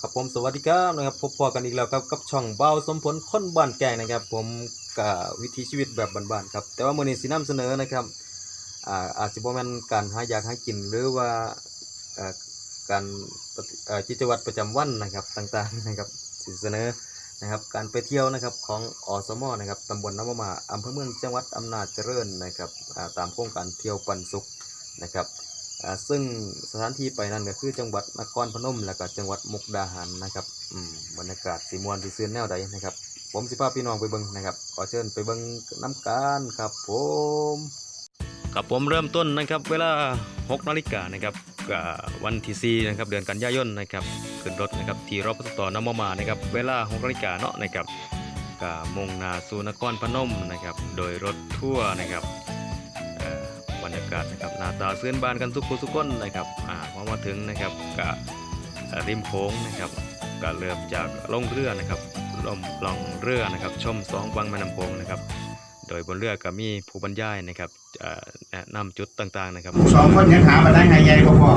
ครับผมสวัสดีครับนะครับพบพอกันอีกแล้วครับกับช่องเบาสมผลค้นบ้านแกงนะครับ ผมกับวิถีชีวิตแบบบ้านๆครับแต่ว่ามื้อนี้สินำเสนอนะครับอ่าอาจจะบ่แม่นการหาอยากหากินหรือว่าการปฏิเอ่อกิจวัตรประจำวันนะครับต่างๆนะครับสิเสนอนะครับการไปเที่ยวนะครับของอสมนะครับตำบลน้ำมะมาอำเภอเมืองจังหวัดอำนาจเจริญนะครับตามโครงการเที่ยวปันสุขนะครับ ซึ่งสถานที่ไปนั่นก็คือจังหวัดนครพนม แล้วก็จังหวัดมุกดาหารนะครับอืมบรรยากาศสีมวนสีเสือนแนวใดนะครับ ผมสิพาพี่น้องไปเบิ่งนะครับขอเชิญไปเบิ่งน้ำกันครับผมครับผมเริ่มต้นนะครับ เวลา6นาฬิกานะครับก็วันที่4นะครับเดือนกันยายนนะครับขึ้นรถนะครับที่รพสตน้ำมะมานะครับเวลา6นาฬิกาเนาะนะครับก็มุ่งนาสู่นครพนมนะครับ โดยรถทัวร์นะครับ บรรยากาศนะครับหน้าตาเสื่อนบานกันทุกคนทุกคนนะครับอ่าพอมาถึงนะครับก็เอ่อริมโค้งนะครับก็เริ่มจากลงเรือนะครับลงลองเรือนะครับชมสองวังแม่น้ำโขงนะครับ โดยบนเรือก็มีผู้บรรยายนะครับเอ่อแนะนำจุดต่างๆนะครับสองคนยังหามาได้ไงใหญ่กว่าพ่อ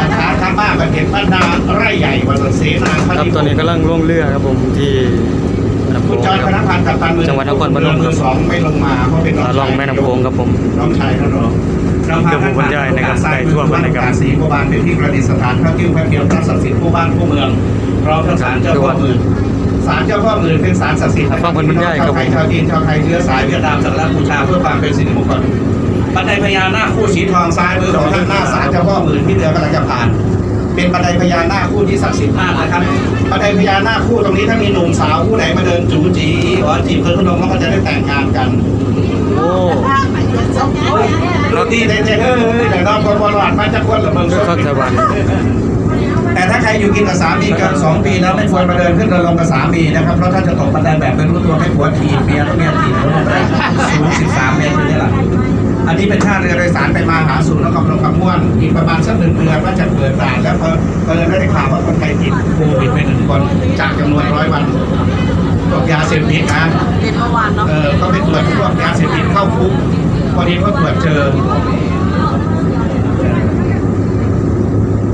ปัญหาทางบ้านประเทศบ้านนาไร่ใหญ่กว่าต้นเสนาครับตอนนี้กำลังล่องเรือครับผมที่แม่น้ำโข คุณงจอยคพนัรับกพันธ์กับตันมือจังหวัดนครพนมเรือสองไม่ลงมาเพราะเป็นน้องล่องแม่น้ำโขงครับผมน้องชายท่านรองเราพาเดี๋ยวผมบรรยายนะครับท่านได้ทั่วบรรยากาศศรีโบราณเป็นที่ประดิษฐานพระกิ้วพระเกียวพระศักดิ์สิทธิ์ผู้บ้านผู้เมืองพร้อมทั้งศาลเจ้าพ่อหมื่นศาลเจ้าพ่อหมื่นเป็นศาลศักดิ์สิทธิ์ฟังเพิ่นบรรยายครับชาวไทยชาวจีนชาวไทยเชื้อสายเวียดนามสักการะบูชาเพื่อความเป็นสิริมงคลบันไดพญานาคคู่สีทองซ้ายมือของท่านหน้าศาลเจ้าพ่อหมื่นที่เรือกำลังจะผ่าน เป็นบันไดพญานาคคู่ที่ศักดิ์สิทธิ์มากนะครับบันไดพญานาคคู่ตรงนี้ถ้ามีหนุ่มสาวคู่ไหนมาเดินจูจีอ๋อจีบเพื่อนพนมแล้วก็จะได้แต่งงานกันโอ้โรตีได้ๆเฮ้ยแต่นอกคนบอลหวานมาจากคนละเมืองคือคักไต้หวันแต่ถ้าใครอยู่กินกับสามีเกินสองปีแล้วไม่ควรมาเดินขึ้นเดินลงกับสามีนะครับเพราะถ้าจะตกบันไดแบบไม่รู้ตัวให้ผัวถีบเมียแล้วเมียถีบเขาลงไปสูง13เมตรนี่แหละ อันนี้เป็นท่าเรือโดยสารไปมาหาสู่นครพนมคำม่วนอีกประมาณสักหนึ่งเดือนว่าจะเปิดด่านแล้วเพอเพอได้ข่าวว่าคนไทยติดโควิดไปหนึ่งคนจากจำนวนร้อยวันตกยาเสพติดนะเป็นเมื่อวานเนาะเออเขาไปตรวจพวกยาเสพติดเข้าคุกพอดีเขาตรวจเจอ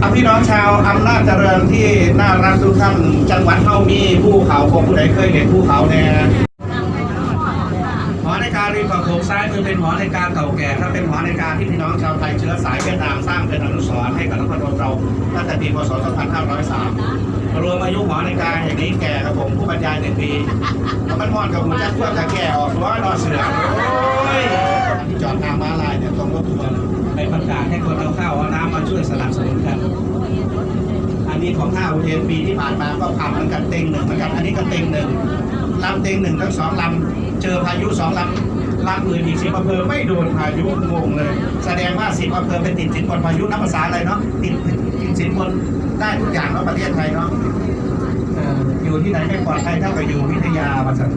อะพี่น้องชาวอำนาจเจริญที่น่ารักทุกท่านจังหวัดเท่ามีภูเขาคงผู้ใดเคยเห็นภูเขาแน่ หอนาฬิการิมฝั่งโขงซ้ายมือเป็นหอนาฬิกาเก่าแก่ถ้าเป็นหอนาฬิกาที่พี่น้องชาวไทยเชื้อสายเวียดนามสร้างเป็นอนุสรณ์ให้กับนครพนมเราตั้งแต่ปีพศ 2503 รวมอายุหอนาฬิกาแห่งนี้แก่ครับผมผู้บรรยายหนึ่งปีมันมอดกับหัวจักรพวกจะแก่ออกร้อยรอเสือโอ้ยที่จอดทางม้าลายเนี่ยตรงรถทัวร์ไปประกาศให้คนเอาข้าวเอาน้ำมาช่วยสนับสนุนกันอันนี้ของท่าอุเทนปีที่ผ่านมาก็ผ่านเหมือนกันเต็งหนึ่งเหมือนกันอันนี้ก็เต็งหนึ่งลำเต็งหนึ่งทั้งสองลำ เจอพายุสองลำลำอื่นอีกสิบอำเภอไม่โดนพายุงงเลย แสดงว่าสิบอำเภอเป็นติดสินบนพายุนับภาษาอะไรเนาะติดติดสินบนได้ทุกอย่างเนาะประเทศไทยเนาะอยู่ที่ไหนไม่ปลอดภัยเท่ากับอยู่วิทยาวัสัน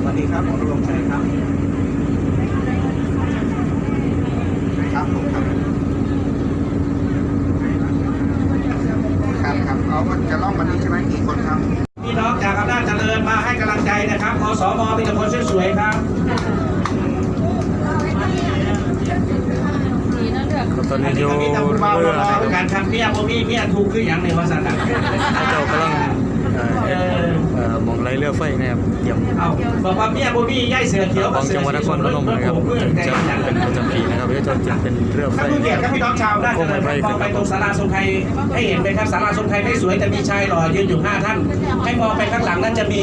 สวัสดีครับผมรวมชัยครับครับผมครับครับครับเขาจะล่องวันนี้ใช่ไหมกี่คน สมมีแต่คนสวยๆครับตอนนี้อยู่มีแต่ผู้บ่าวเรือรอนะครับๆการทำเมียบ่มีเมียถูกคืออย่างในวาสันนะเจ้ากำลังเอ่อเฮ็ดเอ่อมองไรเรือไฟนะครับเตรียมเอาบอกว่าเมียบ่มีย่ายเสือเขียวของจังหวัดนครพนมนะครับเพื่อนจะใจอย่างเป็นประจำปีนะครับที่จะจะเป็นเรือไฟท่านผู้เกียรติครับพี่น้องชาวด้านเจริญครับมองไปตรงศาลาทรงไทยให้เห็นไหมครับศาลาทรงไทยไม่สวยแต่มีชายหล่อยืนอยู่ห้าท่านให้มองไปข้างหลังนั้นจะมี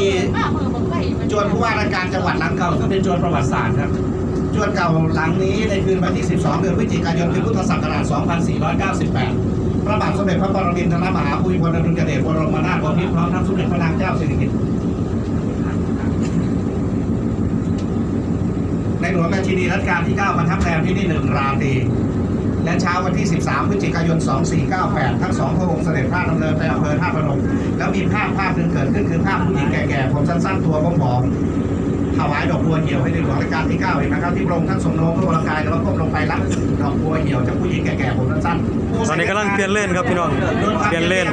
จวนผู้ว่าราชการจังหวัดหลังเก่าซึ่งเป็นจวนประวัติศาสตร์ครับจวนเก่าหลังนี้ในคืนวันที่ 12 เดือนพฤศจิกายนปีพุทธศักราช 2498 พระบาทสมเด็จพระปรมินทรมหาภูมิพลอดุลยเดชบรมนาถบพิตรพร้อมทั้งสมเด็จพระนางเจ้าสิริกิติ์ในหลวงราชินีรัชกาลที่ 9 ประทับแรมที่นี่หนึ่งราตรี และเช้าวันที่ 13 พฤศจิกายน 2498 ทั้งสองพระองค์เสด็จพระดำเนินไปอำเภอท่าพนม แล้วมีภาพภาพหนึ่งเกิดขึ้นคือภาพผู้หญิงแก่ๆ ผมสั้นๆ ตัวผอมๆถวายดอกบัวเหี่ยวให้ในหลวงรัชกาลที่9เห็นไหมครับที่พระองค์ท่านทรงโน้มพระวรกายแล้วก็ก้มลงไปรับดอกบัวเหี่ยวจากผู้หญิงแก่ๆผมสั้นๆตอนนี้กำลังเปลี่ยนเล่นครับพี่น้องเปลี่ยนเล่น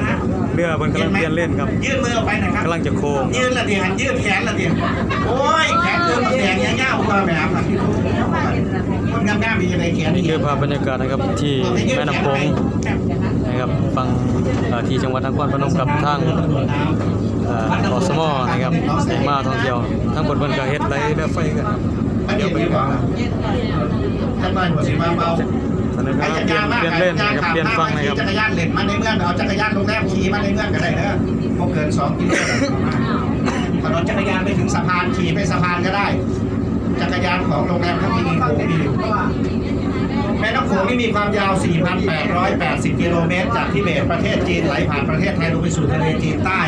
เรือมันกำลังเปลี่ยนเล่นครับยื่นมือออกไปน่อยครับกำลังจะโค้งยืนละเดียนยืดแขนละเดียนโอ้ยแขนเกินมาแดงเงี้ยๆมาแบบนั้นคนงามๆมีอะไรแข นนี่นี่คือภาพบรรยากาศนะครับที่แม่น้ำโขงนะครับฟังเอ่อที่จังหวัดนครพนมกับทางเอ่ออสมนะครับให้มาท่องเที่ยวทั้งบนเพิ่นก็เฮ็ดไหลเรือไฟกันครับเดี๋ยวไปดีกว่าท่านนายหัวสีมาเบาตอนนี้ใครก็จะเปลี่ยนยามากเปลี่ยนเล่นนะครับเปลี่ยนฟังนะครับจักรยานเล่นมาในเมืองเอาจักรยานโรงแรมขี่มาในเมืองก็ได้เด้อพวกเกิน2กิโลถนนจักรยานไปถึงสะพานขี่ไปสะพานก็ได้ จักรยานของโรงแรมเขามีโขงมีอยู่แม่น้ำโขงนี่มีความยาว 4,880 กิโลเมตร จากทิเบตประเทศจีนไหลผ่านประเทศไทยลงไปสู่ทะเลจีนใต้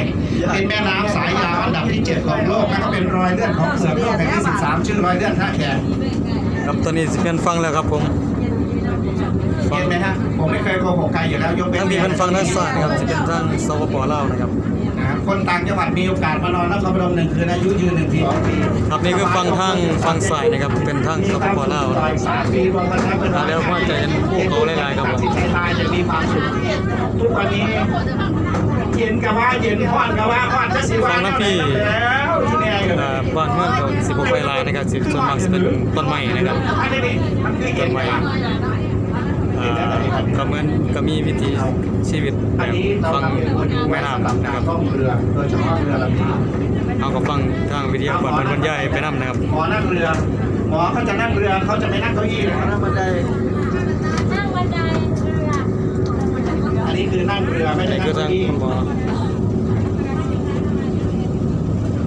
เป็นแม่น้ำสายยาวอันดับที่ 7 ของโลก และก็เป็นรอยเลื่อนของเปลือกโลกแห่งที่ 13 ชื่อรอยเลื่อนท่าแขกครับตอนนี้สิเปลี่ยนฟังแล้วครับผมเห็นไหมฮะ ผมไม่เคยโกหกใครอยู่แล้วยกเป็นทางนี้เป็นฟังด้านซ้ายนะครับสิเป็นทางสปปลาวนะครับ นะครับคนต่างจังหวัดมีโอกาสมานอนนครพนมหนึ่งคืนอายุยืนหนึ่งปีสองปีครับนี่คือฟังทางฟังซ้ายนะครับเป็นทางสปปลาวนะครับ สามปีรวมกันแล้วเป็นอ่าแล้วว่าจะเห็นภูเขาหลายๆครับผมสิใช้ตายจะมีความสุขทุกวันนี้เย็นกับว่าเย็นร้อนกับว่าร้อนจะสิว่าฟังนะพี่แล้วที่ไหนกันอ่าบ้านเมืองก็สิบ่ค่อยหลายนะครับสิส่วนมากสิเป็นต้นไม้นะครับ อันนี้นี่มันคือเย็ต้นนไม้กั บอ่าก็เหมือนก็มีวิถีชีวิตแบอันบนี้เราฟังทำเป็นคนดูแม่สำหรับน้ำกานะครรับท่องเรือโดยเฉพาะเรือลำนี้เอาก็ฟังทางวิทยากรบรรยายไปนํนะครับหมอนั่งเรือหมอเขาจะนั่งเรือเขาจะไม่นั่งเก้าอี้เลยเขานั่งบันไดนั่งบันไดเรืออันนี้คือนั่งเรือไม่ได้นี่นั่งคือทาเก้างอี้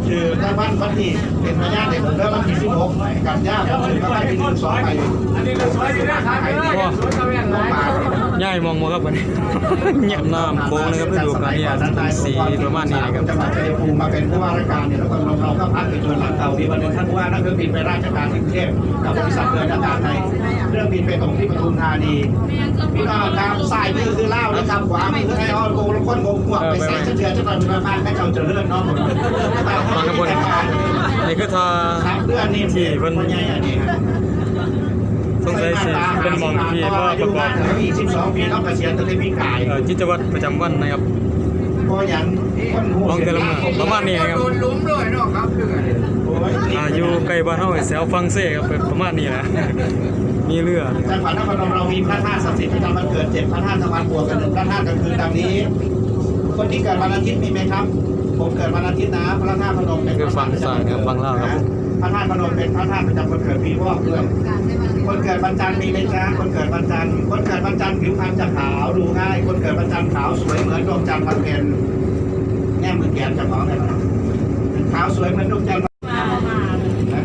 คุณหมอคือถ้าบ้านบ้านที่เป็นพญาเด็กผมเริ่มวันที่สิบหกกับญาติผมถือว่าไปที่หนึ่งสองไปอันนี้ก็สวยอยู่นะทางไหนเนี่ยน้องป่า ย้ายมองบ่ครับวันนี้เงียบน้ำโค้งนะครับฤดูกาลนี้เป็นสีประมาณนี้นะครับจังหวัดชัยภูมิมาเป็นผู้ว่าราชการเนี่ยแล้วก็เราก็พักอยู่จนหลังเก่ามีวันหนึงท่านผู้ว่านั่งเครื่องบินไปราชการที่กรุงเทพกับบริษัทเดินอากาศไทยเครื่องบินไปตรงที่ปทุมธานีพี่น้องครับซ้ายมือคือเล่าวนะครับขวามือคือไอ้อ้อนโกงแล้วคนโกงพวกไปใส่เชือกจะหน่อยมาบ้านให้เขาเจริญเนาะฟังกันบนนี่คือทาครับเรื่องนี้ที่เพิ่น สงสัยสิเป็นหมองที่ว่าประกอบอีก12ปีต้องเกษียณตะเลมีกายเอ่อกิจวัตรประจำวันนะครับเพราะอย่างคนหูของแต่ละเมืองประมาณนี้นะครับลุ้มด้วยเนาะครับเรืออ่าอยู่ใกล้บ้านเฮาแถวฟังเซ่ครับเป็นประมาณนี้แหละมีเรือนะครับจังหวัดนครพนมเรามีพระธาตุศักดิ์สิทธิ์ประจำวันเกิดเจ็ดพระธาตุสวรรค์บวกกันหนึ่งพระธาตุก็คือดังนี้ คนที่เกิดวันอาทิตย์มีไหมครับ ผมเกิดวันอาทิตย์นะ พระธาตุพนมเป็นฟังซ้ายนะครับฟังลาครับพระธาตุพนมเป็นพระธาตุประจำวันเกิดปีวอกด้วย คนเกิดวันจันทร์มีไหมจ๊ะคนเกิดวันจันทร์คนเกิดวันจันทร์ผิวพรรณจะขาวดูง่าย คนเกิดวันจันทร์ขาวสวยเหมือนดวงจันทร์วันเพ็ญแง่มือแก้มเจะของเลยนะขาวสวยเหมือนดวงจันทร์วันเพ็ญนะ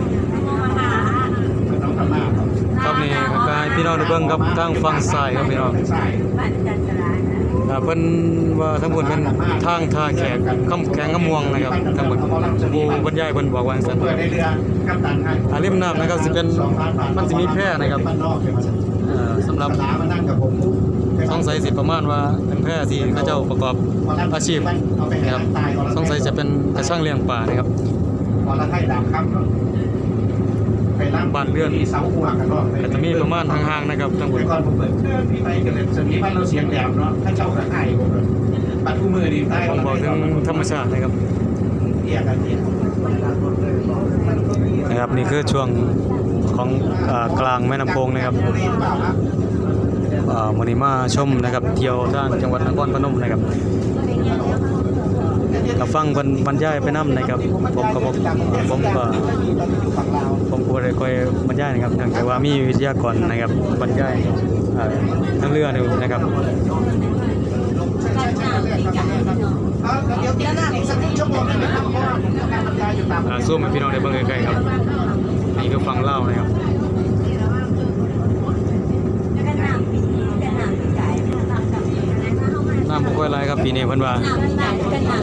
มันต้องทำหน้าครับครับนี่ก็ให้พี่น้องได้เบิ่งครับทางฝั่งซ้ายครับพี่น้อง เป็นสายบ้านจันทรานะอ่าเพิ่นว่าทั้งหมดเป็นทางท่าแขกคำแขงคำม่วงนะครับทั้งหมดผู้บรรยายเพิ่นบอกว่าจังซั่นเรือาริมน้ำนะครับสิเป็นมันสิมีแพร่นะครับบ้านนอกเอ่อสำหรับสงสัยสิประมาณว่าเป็นแพร่ที่เขาเจ้าประกอบอาชีพนะครับสงสัยจะเป็นกระช่างเลี้ยงปลานะครับพอละไทยดำครับ บ้านเรือนมีเสาหัวกันรอบเลยแต่จะมีประมาณห่างๆนะครับทั้งหมดแต่ก่อนผมเปิดเครื่องพี่ไปกันเลยสมีบ้านเราเสียงแหลมเนาะถ้าเจ้าก็ให้ผมเลยปัดทุกมือนี่ใต้ผมบอกถึงธรรมชาตินะครับเกี่ยกันเนี่ยนะครับนี่คือช่วงของอ่ากลางแม่น้ำโขงนะครับบุรีหรือเปล่าครับอ่ามื้อนี้มาชมนะครับ เที่ยวทางจังหวัดนครพนมนะครับ ก็ฟังบรรยายไปนํนะครับผมก็บอกผมก็ผมก็บ่ได้ค่อยบรรยายนะครับเนื่องจากว่ามีวิทยากรนะครับบรรยายอ่าทางเรือนี่นะครับเอาเดี๋ยวอีกสักชั่วโมงนึงนะครับเพราะว่าผมทำการบรรยายอยู่ตามอ่าซูมให้พี่น้องได้เบิ่งใกล้ๆครับนี่คือฟังเล่านะครับ แล้วก็น้ำปีแต่น้ำปีไก่น้ำกับน้ำกั บน้ำบ่ค่อยไหลครับปีนี้เพิ่นว่าน้ำไหลกันน้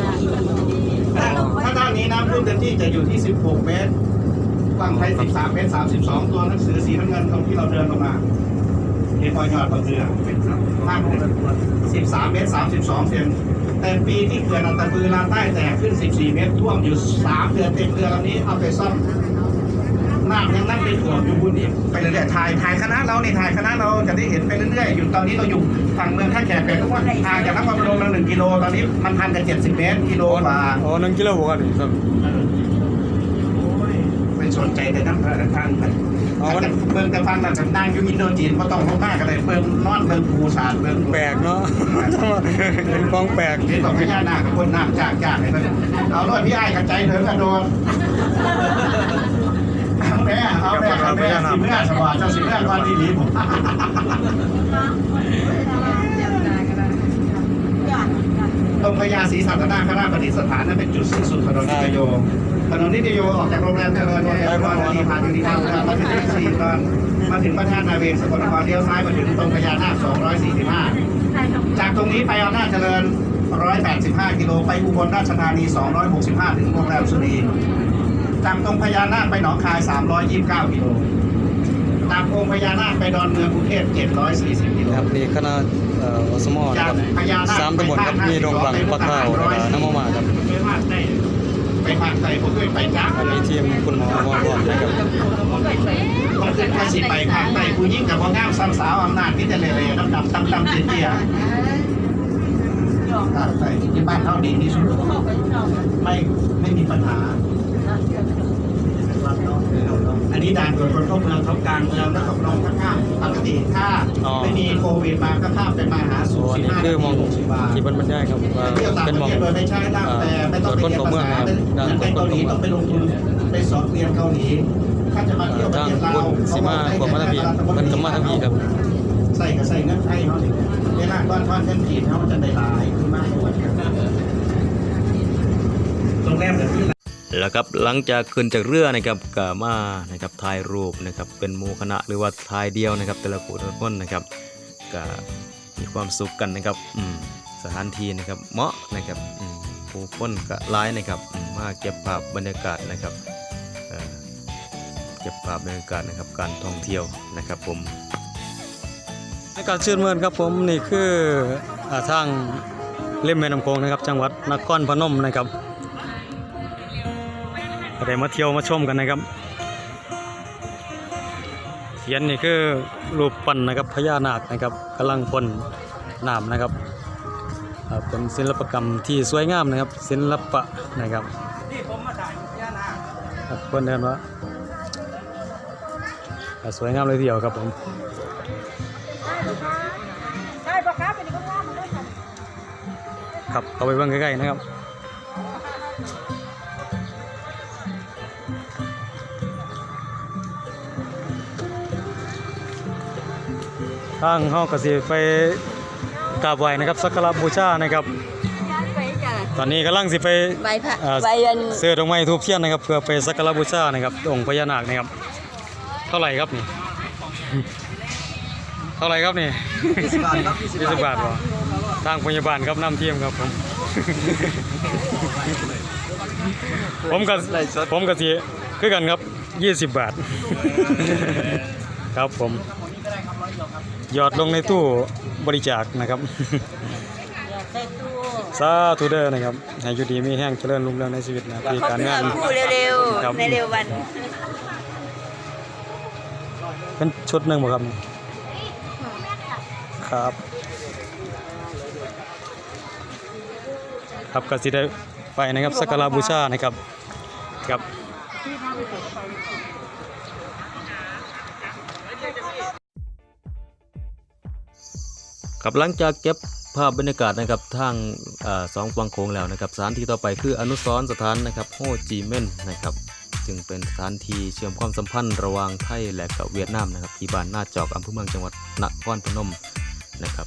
ำถ้าด้านนี้น้ำขึ้นเต็มที่จะอยู่ที่ 16 เมตรกว้างไทย13 เมตร 32 ตัวหนังสือสีน้ำเงินตรงที่เราเดินลงมาเห็นพอยอดบนเรือมากเลย13 เมตร 32 เซนแต่ปีที่เกิดอัตตปือลานใต้แตกขึ้น 14 เมตรท่วมอยู่ 3 เดือนเต็มเรือลำนี้เอาไปซ่อม น้ำยังนั่งไปถ่วมอยู่บุญอีกไปเรื่อยๆถ่ายถ่ายคณะเราเนี่ยถ่ายคณะเราจะได้เห็นไปเรื่อยๆอยู่ตอนนี้เราอยู่ฝั่งเมืองท่าแขกเป็นทุกว่าห่างจากนครพนมมาหนึ่งกิโลตอนนี้มันพันกับ70เมตรกิโลกว่าอ๋อ1กิโลบ่ครันี่ครับไม่สนใจแต่น้ำพระทานเอามันเบิ่งแต่ฟังแต่นั่งอยู่อินโดจีนก็ต้องลงมากก็ได้เบิ่งนอนเบิ่งภูสานเบิ่งแปลกเนาะเป็นของแปลกนี่ต้องพญานาคกับคนน้ำจากจากให้มันเอาด้วยพี่ไอ้กับใจเถิงกระโดด แม่เอาแม่เอาแม่สิเมื่อสวัสดิ์เจ้าสิเมื่อก่อนดีดีผมตรงพญาศรีสัตนาคราชประดิษฐานนั่นเป็นจุดสิ้นสุดถนนนิตโยถนนนิตโยออกจากโรงแรมเจริญเนี่ยก่อนที่ผ่านยู่ที่ทางมาถึงที่สี่ตอนมาถึงพระธาตุนาเวศสกลนครเลี้ยวซ้ายมาถึงตรงพญานาค245 จากตรงนี้ไปอำนาจเจริญ 185 กิโลไปอุบลราชธานี 265 ถึงโรงแรมสุรี จากตรงพญานาคไปหนองคาย 329กิโลตามองค์พญานาคไปดอนเมืองกรุงเทพ740กิโลครับนี่คณะเอ่ออสมนะจาคกรับพญานาคสามตำบลครับมีดงบังปะเข้าแล้วก็น้ำมะมาครับไปภาคใต้ไปภาคใต้ผมเคยไปจ้าอันนี้ทีมคุณหมอหมอพร้อมนะครับผมเคยไปสิไปภาคใต้ผู้ยิ่งกับพ่องามซ้ำสาวอำนาจที่จะเลยเลยดำดำตำตำเตี้ยเตี้ยภาคใต้ที่บ้านเขาดีที่สุดไม่ไม่มีปัญหาอั นนี้ด่านตรวจคนเข้าเมืองเขากลางเมืองแล้วก็ลงข้างๆปกติถ้าไม่มีโควิดมาก็ข้ามไปมาหาสู่อันสิบนี้ห้าคือมองหกสิบบาทที่บรรบรรยายครับว่าเที่ยวต่างเป็นปมระองเทศโดยไม่ใช่นะเอ่อแต่ไม่ตต้รองวจไปคนเรียนเข้าภาเมืองษาครับเหมืด่านอนตรวจไปคนเกาเข้าหลีเมืองต้องไปลงทุนไปสอบเรียนเกาหลีถ้าจะมาเที่ยวประทางเทศลาวคุณสิมาขวบมาทางพี่มันก็มาทางพี่ครับใส่กับใส่เงินไทยเขาสิเวลาก้อนก้อนเงินจีนเขามันจะได้หลายขึ้นมากกว่าโรงแรมแบบนี้ แล้วครับหลังจากขึ้นจากเรือนะครับก็มานะครับถ่ายรูปนะครับเป็นหมู่คณะหรือว่าถ่ายเดียวนะครับ แต่ละผู้แต่ละคนนะครับก็มีความสุขกันนะครับอืมสถานที่นะครับเหมาะนะครับอืมผู้คนก็หลายนะครับมาเก็บภาพบรรยากาศนะครับเก็บภาพบรรยากาศนะครับการท่องเที่ยวนะครับผมในการชื่นมื่นครับผมนี่คืออทางเล่มแม่น้ำโขงนะครับ จังหวัดนครพนมนะครับ ก็ได้มาเที่ยวมาชมกันนะครับเทียนนี่คือรูปปั้นนะครับพญานาคนะครับกำลังพ่นน้ำนะครับเป็นศิลปกรรมที่สวยงามนะครับ ศิลปะนะครับนี่ผมมาถ่ายพญานาคคนเดินว่าอ่าสวยงามเลยทีเดียวครับผมใช่ปะครับเป็นก็ว่ามันได้ค่ะครับเอาไปเบิ่งใกล้ๆนะครับ ทางเฮาก็สิไปกราบไหว้นะครับสักการะบูชานะครับไปจ้ะตอนนี้กำลังสิไปใบพระเอ่อใบยันเสื้อดอกไม้ทูบเทียนนะครับเพื่อไปสักการะบูชานะครับองค์พญานาคนะครับ เท่าไหร่ครับนี่ เท่าไหร่ครับนี่ยี่สิบบาทครับยี่สิบยี่สิบบาทเหรอทางพยาบาลครับน้ำเทียมครับผมผมกับผมกับทีคือกันครับยี่สิบบาท ครับผม หยอดลงในตู้บริจาคนะครับใส่ตู้สาธุเด้อนะครับให้อยู่ดีมีแห้งเจริญรุ่งเรืองในชีวิตนะที่การงานพูดเร็วครับๆในเร็ววันเป็นชุดหนึ่งบ่ครับนี่ครับครับก็สิได้ไปนะครับสักการะบูชานะครับครับ ครับหลังจากเก็บภาพบรรยากาศนะครับทางอสองฝั่งโขงแล้วนะครับสถานที่ต่อไปคืออนุสรณ์สถานนะครับโฮจิเม่นห์นะครับจึงเป็นสถานที่เชื่อมความสัมพันธ์ระหว่างไทยและกับเวียดนามนะครับที่บ้านนาจอกอำเภอเมืองจังหวัดนครพนมนะครับ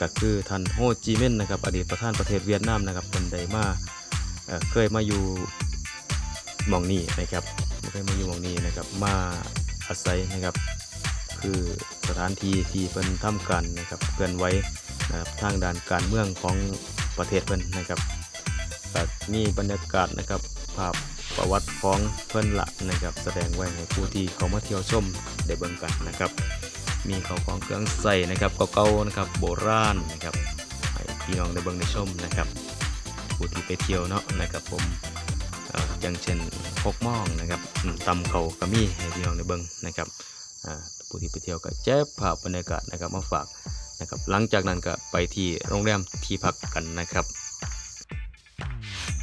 ก็คือท่านโฮจิเม่นห์นะครับอดีตประธานประเทศเวียดนามนะครับเป็นไดมาเเคยมาอยู่หมองนี้นะครับเคยมาอยู่หมองนี้นะครับมาอาศัยนะครับคือ สถานที่ที่เป็นทำการนะครับเกินไว้นะครับทางด้านการเมืองของประเทศเพิ่นนะครับก็มีบรรยากาศนะครับภาพประวัติของเพิ่นละนะครับ แสดงไว้ให้ผู้ที่เขามาเที่ยวชมได้เบิ่งกันนะครับ มีเขาของเครื่องใส่นะครับเก่าๆนะครับโบราณนะครับให้พี่น้องได้เบิ่งได้ชมนะครับ ผู้ที่ไปเที่ยวเนาะนะครับผมอย่างเช่นพกม่องนะครับอืมตำเขาก็มีให้พี่น้องได้เบิ่งนะครับ ผู้ที่ไปเที่ยวก็แจ๊บภาพบรรยากาศนะครับมาฝากนะครับหลังจากนั้นก็ไปที่โรงแรมที่พักกันนะครับ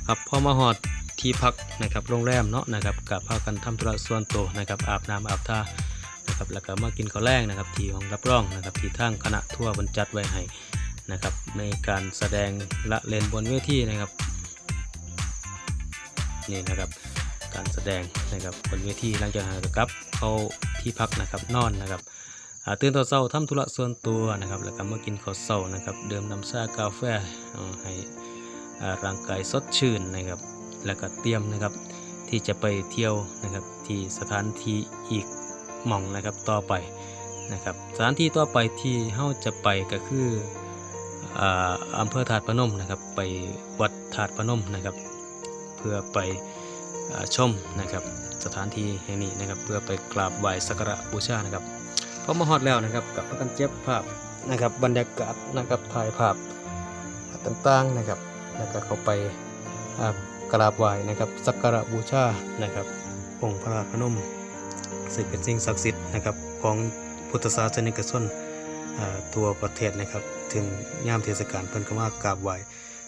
ครับพอมาฮอดที่พักนะครับโรงแรมเนาะนะครับกับพากันทำธุระส่วนตัวนะครับอาบน้ำอาบท่านะครับแล้วก็มากินข้าวแรงนะครับที่ห้องรับรองนะครับที่ทางคณะทัวร์บรรจัดไว้ให้นะครับในการแสดงละเล่นบนเวทีนะครับนี่นะครับการแสดงนะครับบนเวทีหลังจากนั้นก็กลับเข้า ที่พักนะครับนอนนะครับตื่นตอนเช้าทำธุระส่วนตัวนะครับ แล้วก็มากินข้าวเช้านะครับเดื่มน้ำชากาแฟให้ร่างกายสดชื่นนะครับ แล้วก็เตรียมนะครับที่จะไปเที่ยวนะครับที่สถานที่อีกหม่องนะครับต่อไปนะครับสถานที่ต่อไปที่เฮาจะไปก็คืออ่าอำเภอถาดพนมนะครับ ไปวัดถาดพนมนะครับ เพื่อไปอชมนะครับ สถานที่แห่งนี้นะครับ เพื่อไปกราบไหว้สักการะบูชานะครับพอมาฮอดแล้วนะครับกับประกันเจ็บภาพนะครับบรรยากาศนะครับถ่ายภาพต่างๆนะครับแล้วก็เข้าไปกราบไหว้นะครับสักการะบูชานะครับองค์พระธาตุพนมซึ่งเป็นสิ่งศักดิ์สิทธิ์นะครับของพุทธศาสนิกชนอ่าทั่วประเทศนะครับ ถึงยามเทศกาลเพิ่นก็มากราบไหว้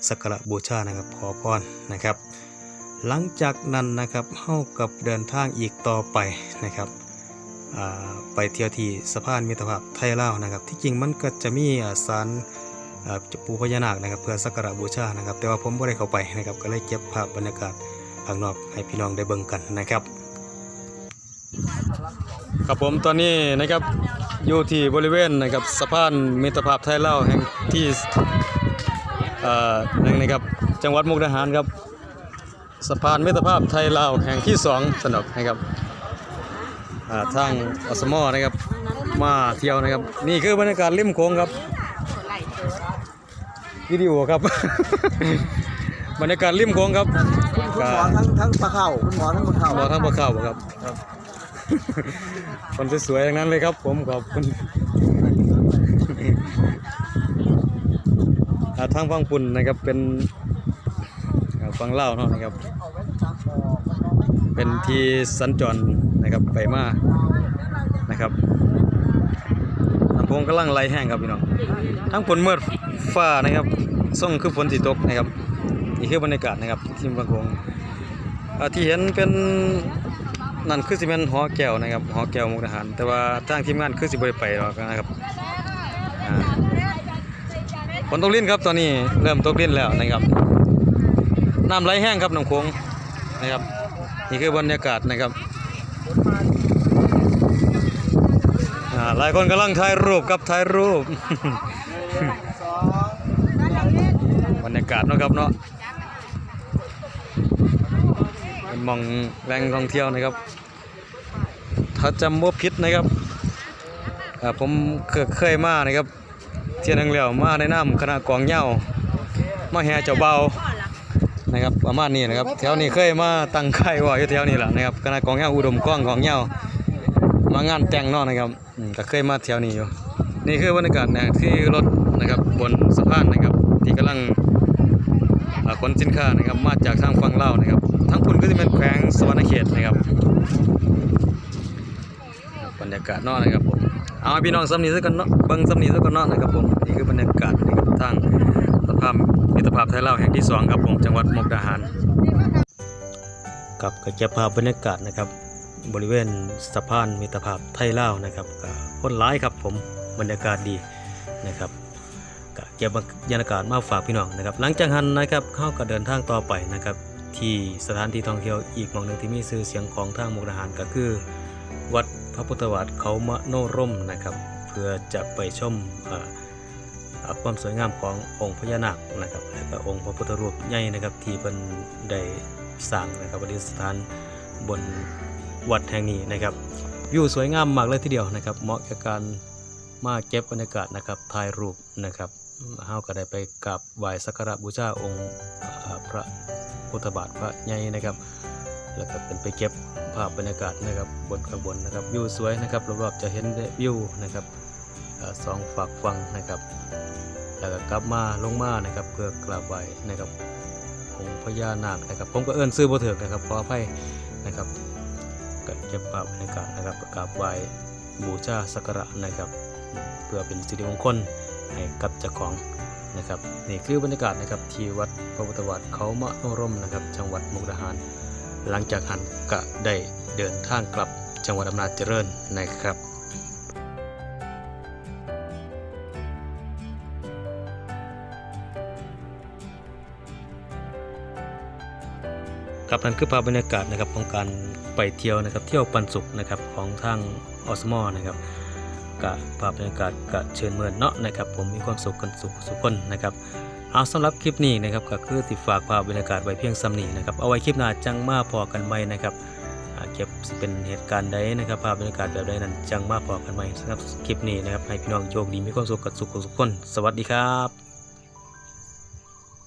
สักการะบูชานะครับขอพรนะครับ หลังจากนั้นนะครับเฮากับเดินทางอีกต่อไปนะครับไปเที่ยวที่สะพานมิตรภาพไทยลาวนะครับ ที่จริงมันก็จะมีอ่าศาลอ่าปูพญานาคนะครับเพื่อสักการะบูชานะครับ แต่ว่าผมไม่ได้เข้าไปนะครับ ก็เลยเก็บภาพบรรยากาศข้างนอกให้พี่น้องได้เบิ่งกันนะครับ ครับผมตอนนี้นะครับอยู่ที่บริเวณนะครับสะพานมิตรภาพไทยลาวแห่งที่เอ่อหนึ่งนะครับจังหวัดมุกดาหารครับ สะพานมิตรภาพไทยลาวแห่งที่สองสนุกนะครับอ่าทางอสมอนะครับ มาเที่ยวนะครับ นี่คือบรรยากาศริมโขงครับวิดีโอครับ บรรยากาศริมโขงครับคุณหมอทั้งทั้งปลาเข่าคุณหมอทั้งปลาเข่าหมอทั้งปลาข้าวครับครับคนสวยๆทั้งนั้นเลยครับ ผมขอบคุณอ่าทางฟังปุ่นนะครับเป็นอ่า ฟังเล่าเนาะนะครับ เป็นที่สัญจรนะครับไปมานะครับลำโพงกำลังไหลแห้งครับพี่น้องทั้งฝนเมื่อฟ้านะครับส่งคือฝนสีตกนะครับนี่คือบรรยากาศนะครับที่บางคงที่เห็นเป็นนั่นคือสิเป็นหอแก้วนะครับหอแก้วมุกดาหาร แต่ว่าทางทีมงานคือสิบ่ได้ไปหรอกนะครับฝนตกลิ้นครับตอนนี้เริ่มตกลิ้นแล้วนะครับ น้ำไหลแห้งครับน้ำโขงนะครับ นี่คือบรรยากาศนะครับหลายคนกำลังถ่ายรูปครับถ่ายรูป บรรยากาศเนาะครับเนาะเป็นมองแหล่งท่องเที่ยวนะครับ ถ้าจำว่าพิษนะครับผมเคยมานะครับ เที่ยนึงแล้วมาในน้ำคณะกองเหย้ามาแห่เจ้าเบา นะครับประมาณนี้นะครับแถวนี้เคยมาตั้งค่ายว่าอยู่แถวนี้แหละนะครับคณะกองเหย้าอุดมกล้องของเหย้ามางานแต่งนอกนะครับก็เคยมาแถวนี้อยู่นี่คือบรรยากาศนะที่รถนะครับบนสะพานนะครับ ที่กำลังขนสินค้านะครับมาจากทางฝั่งลาวนะครับทั้งพุ่นก็จะเป็นแขวงสวรรณเขตนะครับบรรยากาศนอกนะครับผมเอาพี่น้องสำนีสักกันเนาะเบิ่งสำนีสักกันเนาะนะครับผมนี่คือบรรยากาศนะครับทาง ภาพไทยลาแห่งที่สองครับผมจังหวัดมุกดาหารกับก็จะภาพบรรยากาศนะครับ บริเวณสะพานมิตรภาพไทยลานะครับก็คนร้ายครับผมบรรยากาศดีนะครับก็เก็บบรรยากาศมาฝากพี่น้องนะครับ หลังจากนั้นนะครับเข้าก็เดินทางต่อไปนะครับ ที่สถานที่ท่องเที่ยวอีกหมองหนึ่งที่มีชื่อเสียงของทางมุกดาหารก็คือ วัดพระพุทธวาทเขามะโนร่มนะครับ เพื่อจะไปชมอ่า ความสวยงามขององค์พญานาคนะครับและก็องค์พระพุทธรูปใหญ่นะครับที่เป็นได้สร้างนะครับประดิษฐานบนวัดแห่งนี้นะครับวิวสวยงามมากเลยทีเดียวนะครับ เหมาะกับการมาเก็บบรรยากาศนะครับถ่ายรูปนะครับเฮาก็ได้ไปกราบไหว้สักการะบูชาองค์พระพุทธบาทพระใหญ่นะครับ แล้วก็เป็นไปเก็บภาพบรรยากาศนะครับบนข้างบนนะครับวิวสวยนะครับรอบๆจะเห็นได้วิวนะครับ สองฝักฟังนะครับแล้วก็กลับมาลงมานะครับเพื่อกราบไหว้นะครับองค์พญานาคนะครับ ผมก็เอิ้นซื้อบ่ถึกนะครับขออภัยนะครับก็เก็บภาพบรรยากาศนะครับกราบไหว้บูชาสักการะนะครับ เพื่อเป็นสิริมงคลให้กับเจ้าของนะครับนี่คือบรรยากาศนะครับที่วัดพระพุทธวัดเขามะโนรมนะครับ จังหวัดมุกดาหาร หลังจากหันก็ได้เดินทางกลับจังหวัดอำนาจเจริญนะครับ ครับนั่นคือภาพบรรยากาศนะครับของการไปเที่ยวนะครับเที่ยวปันสุขนะครับของทางออสมอนะครับกับภาพบรรยากาศกะเชิญเมือนเนาะนะครับ ผมมีความสุขกันสุขสุขคนนะครับเอาสำหรับคลิปนี้นะครับก็คือติดฝากภาพบรรยากาศไว้เพียงซ้ำนี้นะครับเอาไว้คลิปหน้าจังมาพอกันใหม่นะครับเก็บเป็นเหตุการณ์ใดนะครับภาพบรรยากาศแบบใดนั้นจังมาพอกันใหม่สำหรับคลิปนี้นะครับให้พี่น้องโชคดีมีความสุขกันสุขสุขคน สวัสดีครับ